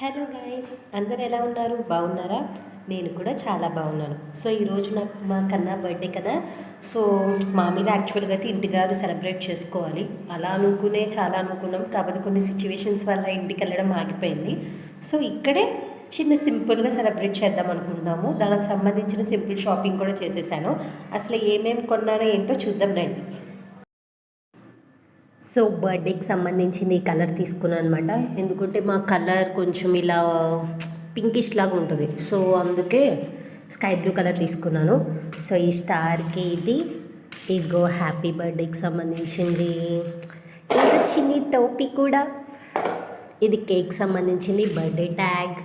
Hello guys అందరు ఎలా ఉన్నారు? బాగున్నారా? నేను కూడా చాలా బాగున్నాను. సో ఈరోజు నాకు మా కన్నా బర్త్డే కదా. సో మామూలుగా యాక్చువల్గా అయితే ఇంటిగారు సెలబ్రేట్ చేసుకోవాలి. అలా అనుకునే చాలా అనుకున్నాం. కాకపోతే కొన్ని సిచ్యువేషన్స్ వల్ల ఇంటికి వెళ్ళడం ఆగిపోయింది. సో ఇక్కడే చిన్న సింపుల్గా సెలబ్రేట్ చేద్దాం అనుకుంటున్నాము. దానికి సంబంధించిన సింపుల్ షాపింగ్ కూడా చేసేసాను. అసలు ఏమేమి కొన్నానో ఏంటో చూద్దాం రండి. సో బర్త్డేకి సంబంధించింది ఈ కలర్ తీసుకున్నాను అనమాట ఎందుకంటే మా కలర్ కొంచెం ఇలా పింకిష్ లాగా ఉంటుంది. సో అందుకే స్కై బ్లూ కలర్ తీసుకున్నాను. సో ఈ స్టార్కి ఇది. ఇగో హ్యాపీ బర్త్డేకి సంబంధించింది. ఇంకా చిన్ని టోపీ కూడా. ఇది కేక్ సంబంధించింది birthday tag.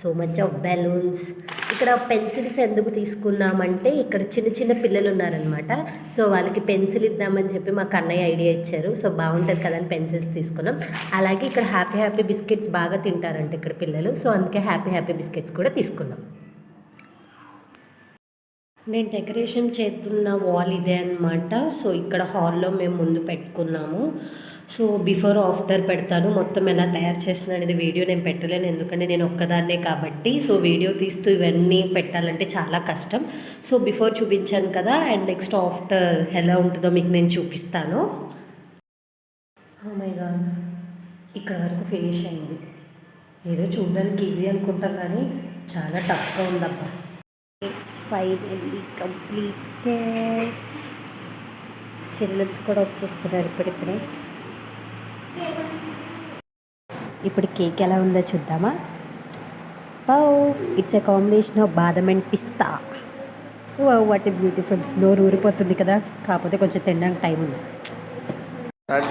So much of balloons. ఇక్కడ పెన్సిల్స్ ఎందుకు తీసుకున్నామంటే ఇక్కడ చిన్న చిన్న పిల్లలు ఉన్నారనమాట సో వాళ్ళకి పెన్సిల్ ఇద్దామని చెప్పి మా కన్నయ్య ఐడియా ఇచ్చారు. సో బాగుంటుంది కదా అని పెన్సిల్స్ తీసుకున్నాం. అలాగే ఇక్కడ హ్యాపీ హ్యాపీ బిస్కెట్స్ బాగా తింటారంట ఇక్కడ పిల్లలు. సో అందుకే హ్యాపీ హ్యాపీ బిస్కెట్స్ కూడా తీసుకున్నాం. నేను డెకరేషన్ చేస్తున్న వాల్ ఇదే అనమాట సో ఇక్కడ హాల్లో మేము ముందు పెట్టుకున్నాము. సో బిఫోర్ ఆఫ్టర్ పెడతాను. మొత్తం ఎలా తయారు చేస్తున్నాను అనేది వీడియో నేను పెట్టలేను. ఎందుకంటే నేను ఒక్కదాన్నే కాబట్టి. సో వీడియో తీస్తూ ఇవన్నీ పెట్టాలంటే చాలా కష్టం. సో బిఫోర్ చూపించాను కదా అండ్ నెక్స్ట్ ఆఫ్టర్ ఎలా ఉంటుందో మీకు నేను చూపిస్తాను. Oh మైగా ఇక్కడ వరకు ఫినిష్ అయింది. ఏదో చూడడానికి ఈజీ అనుకుంటాం కానీ చాలా టఫ్గా ఉందబ్బా. ఇట్స్ ఫైనల్లీ కంప్లీటెడ్ చిల్డ్రన్స్ కూడా వచ్చేస్తున్నారు ఇప్పుడిప్పుడే ఇప్పుడు కేక్ ఎలా ఉందో చూద్దామా? Wow it's a combination of badam and pista. What ఈ బ్యూటిఫుల్ నోరు ఊరిపోతుంది కదా. కాకపోతే కొంచెం తినడానికి టైం ఉంది. స్టార్ట్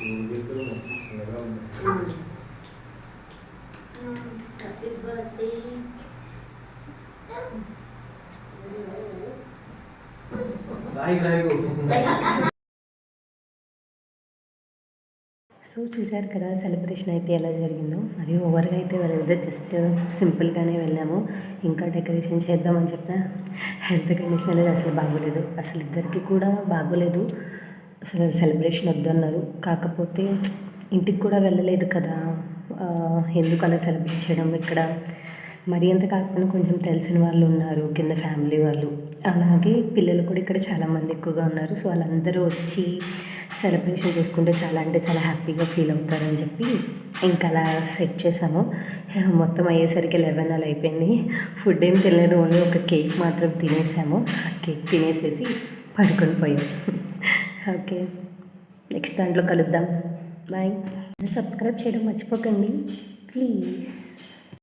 ఆ. అద్భుతం. సో చూశారు కదా సెలబ్రేషన్ అయితే ఎలా జరిగిందో మరి ఓవర్గా అయితే వెళ్ళలేదు జస్ట్ సింపుల్గానే వెళ్ళాము ఇంకా డెకరేషన్ చేద్దామని చెప్పిన హెల్త్ కండిషన్ అనేది అసలు బాగోలేదు అసలు ఇద్దరికి కూడా బాగోలేదు అసలు సెలబ్రేషన్ వద్దన్నారు. కాకపోతే ఇంటికి కూడా వెళ్ళలేదు కదా. ఎందుకు అలా సెలబ్రేట్ చేయడం ఇక్కడ? మరి అంత కాకపోయినా కొంచెం తెలిసిన వాళ్ళు ఉన్నారు కింద ఫ్యామిలీ వాళ్ళు. అలాగే పిల్లలు కూడా ఇక్కడ చాలామంది ఎక్కువగా ఉన్నారు. సో వాళ్ళందరూ వచ్చి సెలబ్రేషన్ చేసుకుంటే చాలా అంటే చాలా హ్యాపీగా ఫీల్ అవుతారని చెప్పి ఇంకా అలా సెట్ చేసాము మొత్తం అయ్యేసరికి లెవెన్ అలా అయిపోయింది. ఫుడ్ ఏం తినలేదు ఓన్లీ ఒక కేక్ మాత్రం తినేసాము. ఆ కేక్ తినేసేసి పడుకొని పోయాం. ఓకే. నెక్స్ట్ దాంట్లో కలుద్దాం. బాయ్. సబ్స్క్రైబ్ చేయడం మర్చిపోకండి. ప్లీజ్.